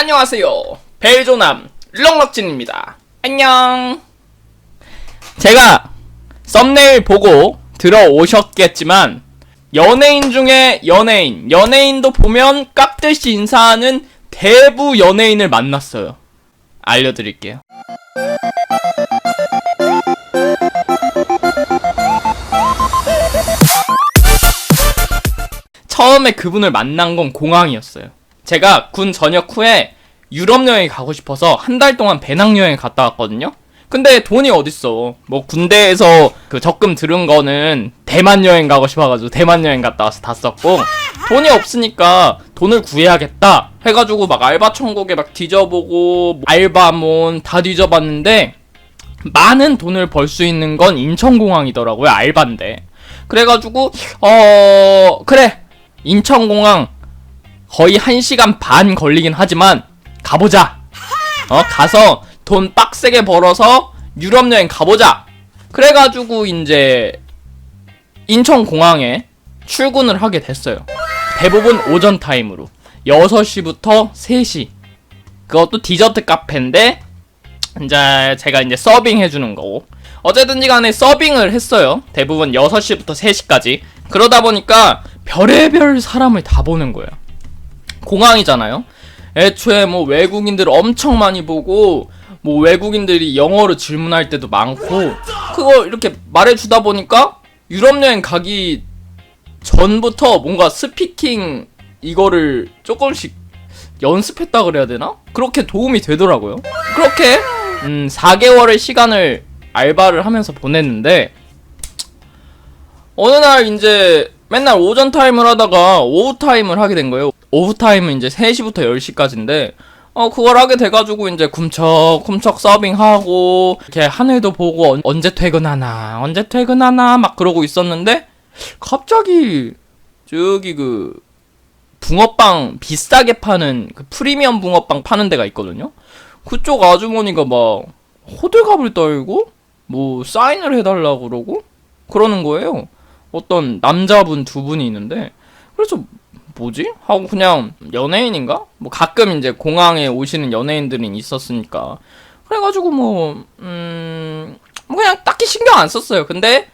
안녕하세요. 벨조남 럭럭진입니다. 안녕. 제가 썸네일 보고 들어오셨겠지만 연예인 중에 연예인, 연예인도 보면 깍듯이 인사하는 대부 연예인을 만났어요. 알려드릴게요. 처음에 그분을 만난 건 공항이었어요. 제가 군 전역 후에 유럽 여행 가고 싶어서 한 달 동안 배낭 여행 갔다 왔거든요. 근데 돈이 어딨어. 뭐 군대에서 그 적금 들은 거는 대만 여행 가고 싶어가지고 대만 여행 갔다 와서 다 썼고 돈이 없으니까 돈을 구해야겠다 해가지고 막 알바 천국에 막 뒤져보고 알바몬 다 뒤져봤는데 많은 돈을 벌 수 있는 건 인천공항이더라고요 알바인데 그래가지고 어 그래 인천공항 거의 1시간 반 걸리긴 하지만 가보자. 어, 가서 돈 빡세게 벌어서 유럽 여행 가보자. 그래가지고 이제 인천공항에 출근을 하게 됐어요. 대부분 오전 타임으로. 6시부터 3시. 그것도 디저트 카페인데, 이제 제가 이제 서빙 해주는 거고. 어쨌든지 간에 서빙을 했어요. 대부분 6시부터 3시까지. 그러다 보니까 별의별 사람을 다 보는 거예요. 공항이잖아요. 애초에 뭐 외국인들 엄청 많이 보고 뭐 외국인들이 영어로 질문할 때도 많고 그거 이렇게 말해주다 보니까 유럽 여행 가기 전부터 뭔가 스피킹 이거를 조금씩 연습했다 그래야 되나? 그렇게 도움이 되더라고요. 그렇게 음 4개월의 시간을 알바를 하면서 보냈는데 어느 날 이제 맨날 오전 타임을 하다가 오후 타임을 하게 된 거예요. 오후 타임은 이제 3시부터 10시까지인데 어 그걸 하게 돼가지고 이제 쿰척쿰척 서빙하고 이렇게 하늘도 보고 언, 언제 퇴근하나 언제 퇴근하나 막 그러고 있었는데 갑자기 저기 그 붕어빵 비싸게 파는 그 프리미엄 붕어빵 파는 데가 있거든요. 그쪽 아주머니가 막 호들갑을 떨고 뭐 사인을 해달라고 그러고 그러는 거예요. 어떤 남자분 두 분이 있는데 그래서 뭐지? 하고 그냥 연예인인가? 뭐 가끔 이제 공항에 오시는 연예인들이 있었으니까 그래가지고 뭐 음, 뭐 그냥 딱히 신경 안 썼어요. 근데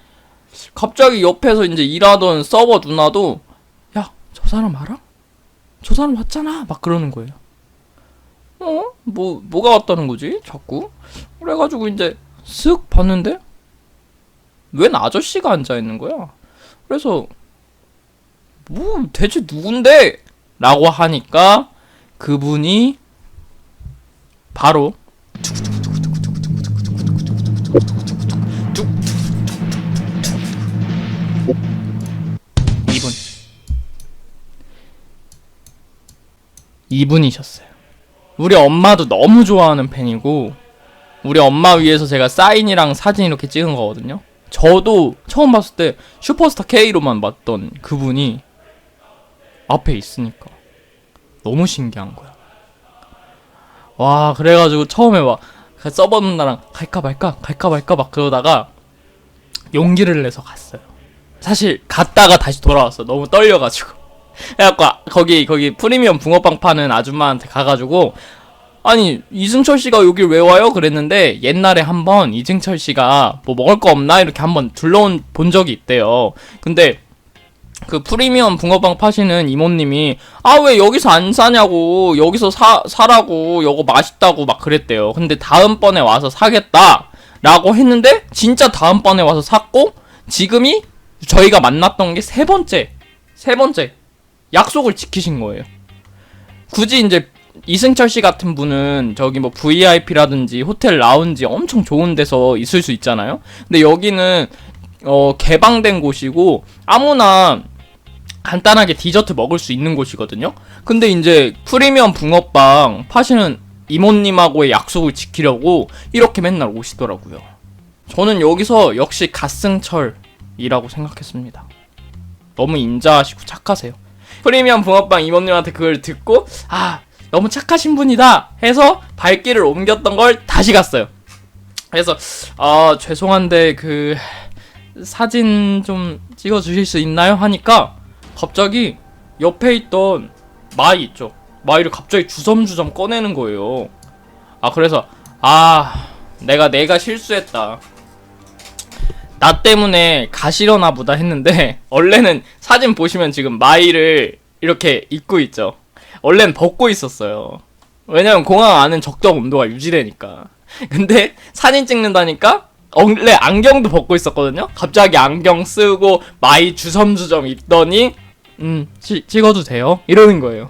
갑자기 옆에서 이제 일하던 서버 누나도 야 저 사람 알아? 저 사람 왔잖아 막 그러는 거예요. 어? 뭐 뭐가 왔다는 거지? 자꾸 그래가지고 이제 쓱 봤는데 웬 아저씨가 앉아 있는 거야. 그래서 뭐 대체 누군데? 라고 하니까 그분이 바로 이분 이분이셨어요. 우리 엄마도 너무 좋아하는 팬이고 우리 엄마 위해서 제가 사인이랑 사진 이렇게 찍은 거거든요. 저도 처음 봤을 때 슈퍼스타 K로만 봤던 그분이 앞에 있으니까 너무 신기한 거야. 와 그래가지고 처음에 막그 서버 누나랑 갈까 말까 갈까 말까 막 그러다가 용기를 내서 갔어요. 사실 갔다가 다시 돌아왔어. 너무 떨려가지고. 그래갖고 거기 거기 프리미엄 붕어빵 파는 아줌마한테 가가지고 아니 이승철 씨가 여길 왜 와요? 그랬는데 옛날에 한번 이승철 씨가 뭐 먹을 거 없나 이렇게 한번 둘러온 본 적이 있대요. 근데 그 프리미엄 붕어빵 파시는 이모님이 아 왜 여기서 안 사냐고 여기서 사 사라고 요거 맛있다고 막 그랬대요. 근데 다음번에 와서 사겠다라고 했는데 진짜 다음번에 와서 샀고 지금이 저희가 만났던 게 세 번째 세 번째 약속을 지키신 거예요. 굳이 이제 이승철 씨 같은 분은 저기 뭐 VIP라든지 호텔 라운지 엄청 좋은 데서 있을 수 있잖아요. 근데 여기는 어 개방된 곳이고 아무나 간단하게 디저트 먹을 수 있는 곳이거든요. 근데 이제 프리미엄 붕어빵 파시는 이모님하고의 약속을 지키려고 이렇게 맨날 오시더라고요. 저는 여기서 역시 갓승철이라고 생각했습니다. 너무 인자하시고 착하세요. 프리미엄 붕어빵 이모님한테 그걸 듣고 아 너무 착하신 분이다 해서 발길을 옮겼던 걸 다시 갔어요. 그래서 아 죄송한데 그 사진 좀 찍어 주실 수 있나요? 하니까 갑자기 옆에 있던 마이 있죠. 마이를 갑자기 주섬주섬 꺼내는 거예요. 아 그래서 아 내가 내가 실수했다. 나 때문에 가시려나 보다 했는데 원래는 사진 보시면 지금 마이를 이렇게 입고 있죠. 원래는 벗고 있었어요. 왜냐면 공항 안은 적정 온도가 유지되니까. 근데 사진 찍는다니까 원래 안경도 벗고 있었거든요. 갑자기 안경 쓰고 마이 주섬주섬 입더니 음 찌, 찍어도 돼요? 이러는 거예요.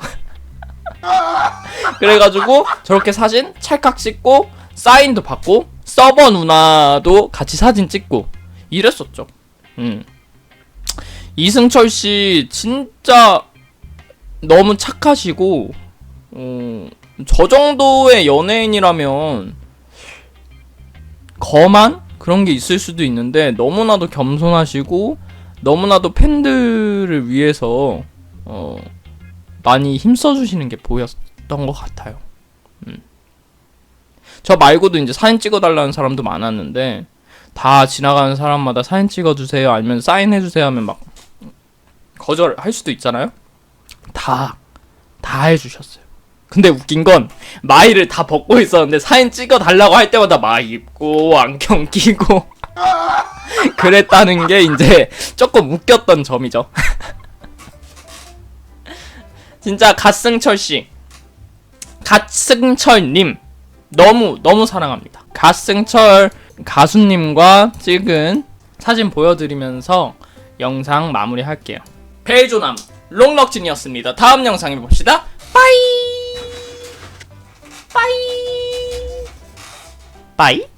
그래가지고 저렇게 사진 찰칵 찍고 사인도 받고 서버 누나도 같이 사진 찍고 이랬었죠. 음. 이승철 씨 진짜 너무 착하시고 어, 저 정도의 연예인이라면 거만 그런 게 있을 수도 있는데 너무나도 겸손하시고 너무나도 팬들을 위해서 어, 많이 힘써주시는 게 보였던 것 같아요. 음. 저 말고도 이제 사진 찍어달라는 사람도 많았는데 다 지나가는 사람마다 사진 찍어주세요 아니면 사인해주세요 하면 막 거절할 수도 있잖아요. 다 다 해주셨어요. 근데 웃긴 건 마이를 다 벗고 있었는데 사진 찍어 달라고 할 때마다 마이 입고 안경 끼고 그랬다는 게 이제 조금 웃겼던 점이죠. 진짜 갓승철 씨, 갓승철 님 너무 너무 사랑합니다. 갓승철 가수님과 찍은 사진 보여드리면서 영상 마무리할게요. 배조남 롱럭진이었습니다. 다음 영상에 봅시다. 빠이 빠이 빠이